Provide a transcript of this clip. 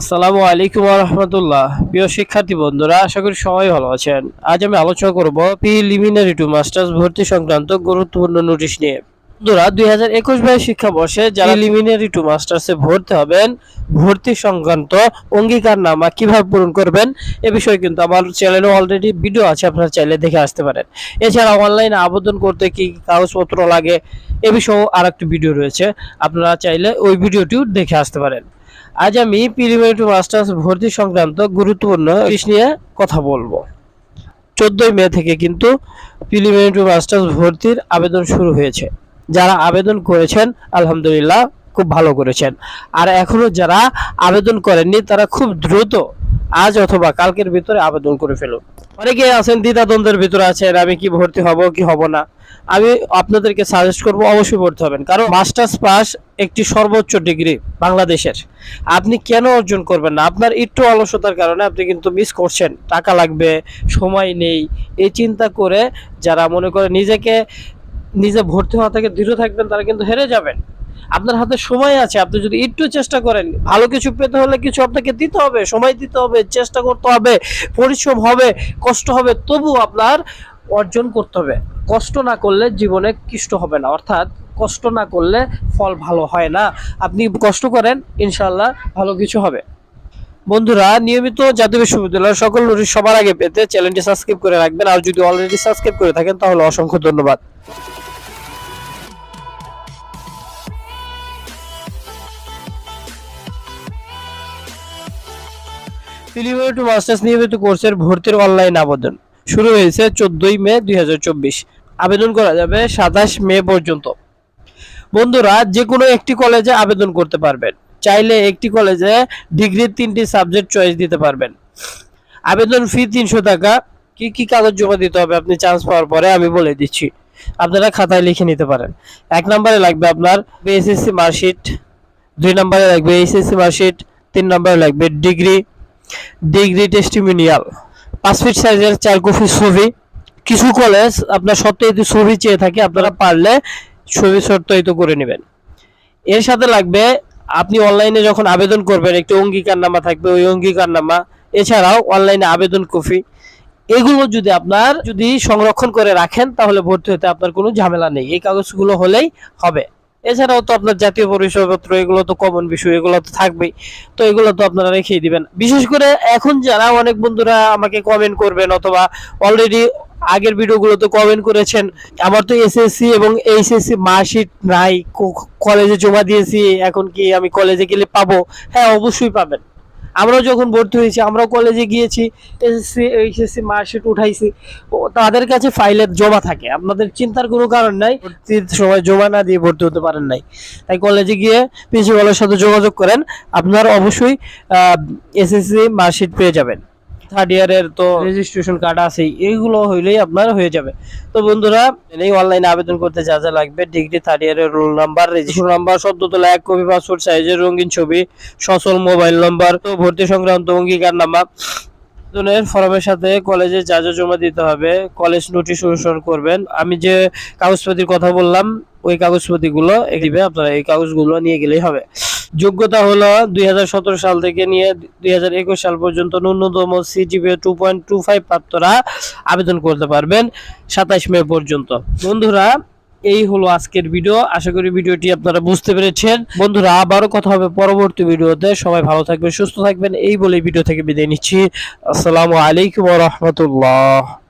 আসসালামু আলাইকুম রহমতুল্লাহ। প্রিয় শিক্ষার্থী বন্ধুরা, আশা করি সবাই ভালো আছেন। আজ আমি আলোচনা করব প্রিলিমিনারি টু মাস্টার্স ভর্তি সংক্রান্ত গুরুত্বপূর্ণ নোটিশ নিয়ে। বন্ধুরা, দুই হাজার একুশ বাইশ শিক্ষাবর্ষে যারা প্রিলিমিনারি টু মাস্টার্সে ভর্তি হবেন, ভর্তি সংক্রান্ত অঙ্গীকারনামা কীভাবে পূরণ করবেন, এ বিষয়ে কিন্তু আমার চ্যানেলে অলরেডি ভিডিও আছে, আপনারা চাইলে দেখে আসতে পারেন। এছাড়া অনলাইনে আবেদন করতে কি কি কাগজপত্র লাগে, এ বিষয়েও আর একটি ভিডিও রয়েছে, আপনারা চাইলে ওই ভিডিওটিও দেখে আসতে পারেন। আজ আমি প্রিলিমিনারি মাস্টার্স ভর্তি সংক্রান্ত গুরুত্বপূর্ণ বিষয় নিয়ে কথা বলব। চোদ্দই মে থেকে কিন্তু প্রিলিমিনারি মাস্টার্স ভর্তির আবেদন শুরু হয়েছে। যারা আবেদন করেছেন, আলহামদুলিল্লাহ, খুব ভালো করেছেন। আর এখনও যারা আবেদন করেননি, তারা খুব দ্রুত আজ অথবা কালকের ভিতরে আবেদন করে ফেলুন অনেকে আছেন, দ্বিধাদ্বন্দ্বের ভিতরে আছেন, আমি কি ভর্তি হব, কি হব না। আমি আপনাদেরকে সাজেস্ট করব, অবশ্যই ভর্তি হবেন। কারণ মাস্টার্স পাস একটি সর্বোচ্চ ডিগ্রি বাংলাদেশের। আপনি কেন অর্জন করবেন না? আপনার একটু অলসতার কারণে আপনি কিন্তু মিস করছেন। টাকা লাগবে, সময় নেই। এই চিন্তা করে যারা মনে করে নিজেকে, নিজে ভর্তি হওয়া থেকে দৃঢ় থাকবেন, তারা কিন্তু হেরে যাবেন। আপনার হাতে সময় আছে, আপনি যদি একটু চেষ্টা করেন, ভালো কিছু পেতে হলে কিছু আপনাকে দিতে হবে, সময় দিতে হবে, চেষ্টা করতে হবে, পরিশ্রম হবে, কষ্ট হবে, তবু আপনার অর্জন করতে হবে। কষ্ট না করলে জীবনে কৃষ্ট হবে না, অর্থাৎ কষ্ট না করলে ফল ভালো হয় না। আপনি কষ্ট করেন ইনশাল্লাহ ভালো কিছু হবে। বন্ধুরা, নিয়মিত জাতীয় বিশ্ববিদ্যালয়ের সকল নোটিশ সবার আগে পেতে চ্যানেলটি সাবস্ক্রাইব করে রাখবেন। আর যদি অলরেডি সাবস্ক্রাইব করে থাকেন, তাহলে অসংখ্য ধন্যবাদ। প্রিলিমিনারি টু মাস্টার্স নিয়মিত কোর্সের ভর্তির অনলাইন আবেদন শুরু হয়েছে চোদ্দই মে দু হাজার চব্বিশ। আবেদন করা যাবে সাতাশ মে পর্যন্ত। বন্ধুরা যে কোনো একটি কলেজে আবেদন করতে পারবেন। চাইলে একটি কলেজে ডিগ্রির তিনটি সাবজেক্ট চয়েস দিতে পারবেন। আবেদন ফি তিনশো টাকা। কি কি কাগজ জমা দিতে হবে আপনি চান্স পাওয়ার পরে আমি বলে দিচ্ছি। আপনারা খাতায় লিখে নিতে পারেন। এক নম্বরে লাগবে আপনার এসএসসি মার্কশিট দুই নম্বরে লাগবে এসএসসি মার্কশিট তিন নম্বরে লাগবে ডিগ্রি ডিগ্রি টেস্টিমিনিয়াল পাঁচ ফিট সাইজের চার কপি ছবি। কিছু কলেজ আপনার সত্যায়িত ছবি চেয়ে থাকে, আপনারা পারলে ছবি সত্যায়িত করে নেবেন। এর সাথে লাগবে, আপনি অনলাইনে যখন আবেদন করবেন, একটি অঙ্গীকার নামা থাকবে, ওই অঙ্গীকার নামা এছাড়াও অনলাইনে আবেদন কপি। এগুলো যদি আপনার যদি সংরক্ষণ করে রাখেন, তাহলে ভর্তি হতে আপনার কোনো ঝামেলা নেই। এই কাগজগুলো হলেই হবে। এছাড়াও তো আপনার জাতীয় পরিচয়পত্র, এগুলো তো কমন বিষয়, এগুলো তো থাকবেই। তো এগুলো তো আপনারা রেখেই দিবেন। বিশেষ করে এখন যারা অনেক বন্ধুরা আমাকে কমেন্ট করবেন অথবা অলরেডি আগের ভিডিওগুলোতে কমেন্ট করেছেন, আমার তো এসএসসি এবং এইচএসসি মার্কশিট নাই কলেজে জমা দিয়েছি, এখন কি আমি কলেজে গেলে পাবো? হ্যাঁ অবশ্যই পাবেন। আমরাও যখন ভর্তি হয়েছি, আমরাও কলেজে গিয়েছি এসএসসি এইচএসসি মার্কশিট উঠাইছি। তাদের কাছে ফাইলের জমা থাকে। আপনাদের চিন্তার কোনো কারণ নাই সময় জমা না দিয়ে ভর্তি হতে পারেন নাই। তাই কলেজে গিয়ে প্রিন্সিপালের সাথে যোগাযোগ করেন। আপনার অবশ্যই এসএসসি মার্কশিট পেয়ে যাবেন। থার্ড ইয়ারের তো রেজিস্ট্রেশন কার্ড আছেই এইগুলো হইলেই আপনার হয়ে যাবে। তো বন্ধুরা, এই অনলাইনে আবেদন করতে যা যা লাগবে ডিগ্রি থার্ড ইয়ারের রোল নাম্বার রেজিস্ট্রেশন নাম্বার সদ্য তোলা এক কপি পাসপোর্ট সাইজের রঙিন ছবি, সচল মোবাইল নাম্বার তো ভর্তি সংক্রান্ত অঙ্গীকার নামা আবেদনের ফর্মের সাথে কলেজে যা যা জমা দিতে হবে কলেজ নোটিশ অনুসরণ করবেন। আমি যে কাগজপাতির কথা বললাম, ওই কাগজপাতিগুলো দিবে, আপনারা এই কাগজগুলো নিয়ে গেলেই হবে। যোগ্যতা হলো দুই সাল থেকে নিয়ে দুই সাল পর্যন্ত ন্যূনতম CGP two point two five প্রাপ্তরা আবেদন করতে পারবেন সাতাশ মে পর্যন্ত। বন্ধুরা, এই হলো আজকের ভিডিও। আশা করি ভিডিওটি আপনারা বুঝতে পেরেছেন। বন্ধুরা, আবারও কথা হবে পরবর্তী ভিডিওতে। সবাই ভালো থাকবেন, সুস্থ থাকবেন। এই বলে ভিডিও থেকে বিদায় নিচ্ছি। আসসালামু আলাইকুম রহমতুল্লাহ।